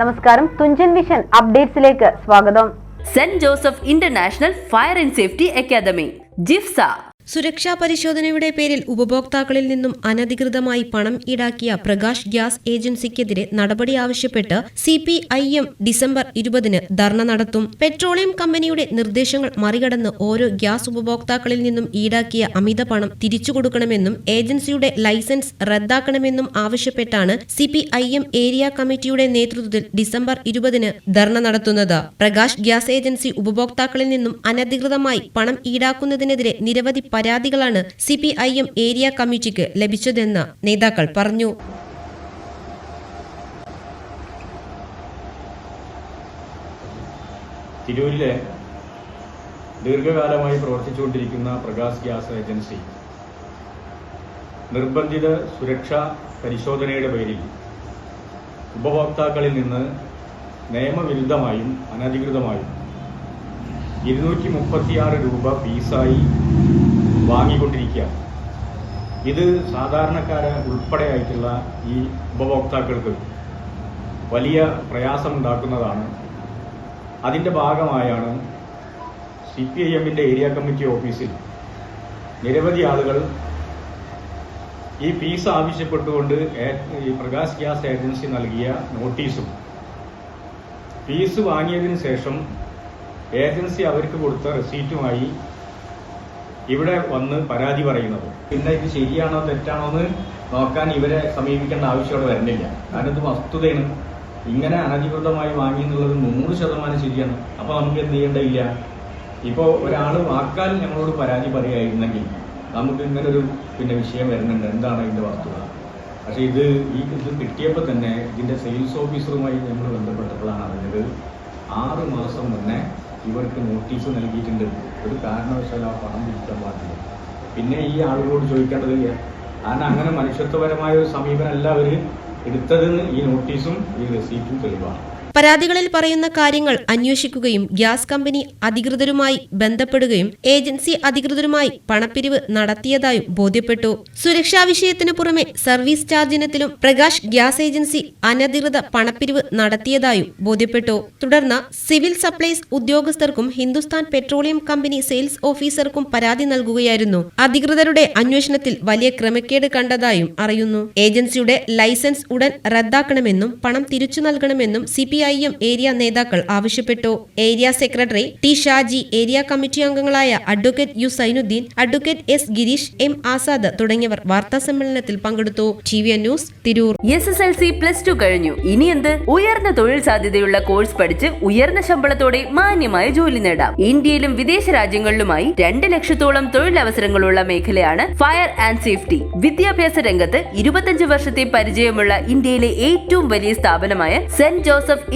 നമസ്കാരം. തുഞ്ചൻ വിഷൻ അപ്ഡേറ്റ്സിലേക്ക് സ്വാഗതം. Saint Joseph International fire and safety academy JIFSA. സുരക്ഷാ പരിശോധനയുടെ പേരിൽ ഉപഭോക്താക്കളിൽ നിന്നും അനധികൃതമായി പണം ഈടാക്കിയ പ്രകാശ് ഗ്യാസ് ഏജൻസിക്കെതിരെ നടപടി ആവശ്യപ്പെട്ട് C P I M December ഇരുപതിന് ധർണ നടത്തും. പെട്രോളിയം കമ്പനിയുടെ നിർദ്ദേശങ്ങൾ മറികടന്ന് ഓരോ ഗ്യാസ് ഉപഭോക്താക്കളിൽ നിന്നും ഈടാക്കിയ അമിത പണം തിരിച്ചു കൊടുക്കണമെന്നും ഏജൻസിയുടെ ലൈസൻസ് റദ്ദാക്കണമെന്നും ആവശ്യപ്പെട്ടാണ് C P I M area കമ്മിറ്റിയുടെ നേതൃത്വത്തിൽ ഡിസംബർ ഇരുപതിന് ധർണ നടത്തുന്നത്. പ്രകാശ് ഗ്യാസ് ഏജൻസി ഉപഭോക്താക്കളിൽ നിന്നും അനധികൃതമായി പണം ഈടാക്കുന്നതിനെതിരെ നിരവധി പരാതികളാണ് C P I M area കമ്മിറ്റിക്ക് ലഭിച്ചതെന്ന് നേതാക്കൾ പറഞ്ഞു. തിരൂരിലെ ദീർഘകാലമായി പ്രവർത്തിച്ചുകൊണ്ടിരിക്കുന്ന പ്രകാശ് ഗ്യാസ് ഏജൻസി നിർബന്ധിത സുരക്ഷാ പരിശോധനയുടെ പേരിൽ ഉപഭോക്താക്കളിൽ നിന്ന് നിയമവിരുദ്ധമായും അനധികൃതമായും ഇരുന്നൂറ്റി മുപ്പത്തിയാറ് രൂപ ഫീസായി വാങ്ങിക്കൊണ്ടിരിക്കുകയാണ് ഇത് സാധാരണക്കാരെ ഉൾപ്പെടെ ആയിട്ടുള്ള ഈ ഉപഭോക്താക്കൾക്ക് വലിയ പ്രയാസമുണ്ടാക്കുന്നതാണ് അതിന്റെ ഭാഗമായാണ് സി പി ഐ എമ്മിന്റെ ഏരിയ കമ്മിറ്റി ഓഫീസിൽ നിരവധി ആളുകൾ ഈ ഫീസ് ആവശ്യപ്പെട്ടുകൊണ്ട് ഈ പ്രകാശ് ഗ്യാസ് ഏജൻസി നൽകിയ നോട്ടീസും ഫീസ് വാങ്ങിയതിന് ശേഷം ഏജൻസി അവർക്ക് കൊടുത്ത റെസീറ്റുമായി ഇവിടെ വന്ന് പരാതി പറയുന്നത്. പിന്നെ ഇത് ശരിയാണോ തെറ്റാണോ എന്ന് നോക്കാൻ ഇവരെ സമീപിക്കേണ്ട ആവശ്യം അവിടെ വരുന്നില്ല കാരണം ഇത് വസ്തുതയാണ്. ഇങ്ങനെ അനധികൃതമായി വാങ്ങി എന്നുള്ളത് നൂറ് ശതമാനം ശരിയാണ്. അപ്പൊ നമുക്ക് എന്ത് ചെയ്യേണ്ടതില്ല? ഇപ്പോ ഒരാൾ വാക്കാൽ ഞങ്ങളോട് പരാതി പറയുകയായിരുന്നെങ്കിൽ നമുക്ക് ഇങ്ങനെ ഒരു പിന്നെ വിഷയം വരുന്നുണ്ട്. എന്താണ് ഇതിന്റെ വസ്തുത? പക്ഷെ ഇത് ഈ ഇത് കിട്ടിയപ്പോൾ തന്നെ ഇതിന്റെ സെയിൽസ് ഓഫീസറുമായി ഞങ്ങൾ ബന്ധപ്പെട്ടപ്പോഴാണ് അറിഞ്ഞത്. ആറ് മാസം മുന്നേ ഇവർക്ക് നോട്ടീസ് നൽകിയിട്ടുണ്ട്. ഒരു കാരണവശാലും ആ പണം തിരിക്കാൻ പാടില്ല. പിന്നെ ഈ ആളുകളോട് ചോദിക്കേണ്ടത് കാരണം അങ്ങനെ മനുഷ്യത്വപരമായ ഒരു സമീപനമല്ല അവർ എടുത്തതെന്ന് ഈ നോട്ടീസും ഈ റെസീപ്റ്റും തെളിവാണ്. പരാതികളിൽ പറയുന്ന കാര്യങ്ങൾ അന്വേഷിക്കുകയും ഗ്യാസ് കമ്പനി അധികൃതരുമായി ബന്ധപ്പെടുകയും ഏജൻസി അധികൃതരുമായി പണപ്പിരിവ് നടത്തിയതായും ബോധ്യപ്പെട്ടു. സുരക്ഷാ വിഷയത്തിനു പുറമെ സർവീസ് ചാർജിനത്തിലും പ്രകാശ് ഗ്യാസ് ഏജൻസി അനധികൃത പണപ്പിരിവ് നടത്തിയതായും ബോധ്യപ്പെട്ടു. തുടർന്ന് സിവിൽ സപ്ലൈസ് ഉദ്യോഗസ്ഥർക്കും ഹിന്ദുസ്ഥാൻ പെട്രോളിയം കമ്പനി സെയിൽസ് ഓഫീസർക്കും പരാതി നൽകുകയായിരുന്നു. അധികൃതരുടെ അന്വേഷണത്തിൽ വലിയ ക്രമക്കേട് കണ്ടതായും അറിയുന്നു. ഏജൻസിയുടെ ലൈസൻസ് ഉടൻ റദ്ദാക്കണമെന്നും പണം തിരിച്ചു നൽകണമെന്നും C P I M area നേതാക്കൾ ആവശ്യപ്പെട്ടു. Area secretary T Shaji area committee അംഗങ്ങളായ advocate U Sainuddin advocate S Girish M Azad തുടങ്ങിയവർ വാർത്താ സമ്മേളനത്തിൽ പങ്കെടുത്തു. T V news Tirur. S S L C plus two കഴിഞ്ഞു. ഇനി എന്ത്? ഉയർന്ന തൊഴിൽ സാധ്യതയുള്ള കോഴ്സ് പഠിച്ച് ഉയർന്ന ശമ്പളത്തോടെ മാന്യമായ ജോലി നേടാം. ഇന്ത്യയിലും വിദേശ രാജ്യങ്ങളിലുമായി രണ്ട് ലക്ഷത്തോളം തൊഴിലവസരങ്ങളുള്ള മേഖലയാണ് ഫയർ ആൻഡ് സേഫ്റ്റി വിദ്യാഭ്യാസ രംഗത്ത് ഇരുപത്തഞ്ച് വർഷത്തെ പരിചയമുള്ള ഇന്ത്യയിലെ ഏറ്റവും വലിയ സ്ഥാപനമായ saint Joseph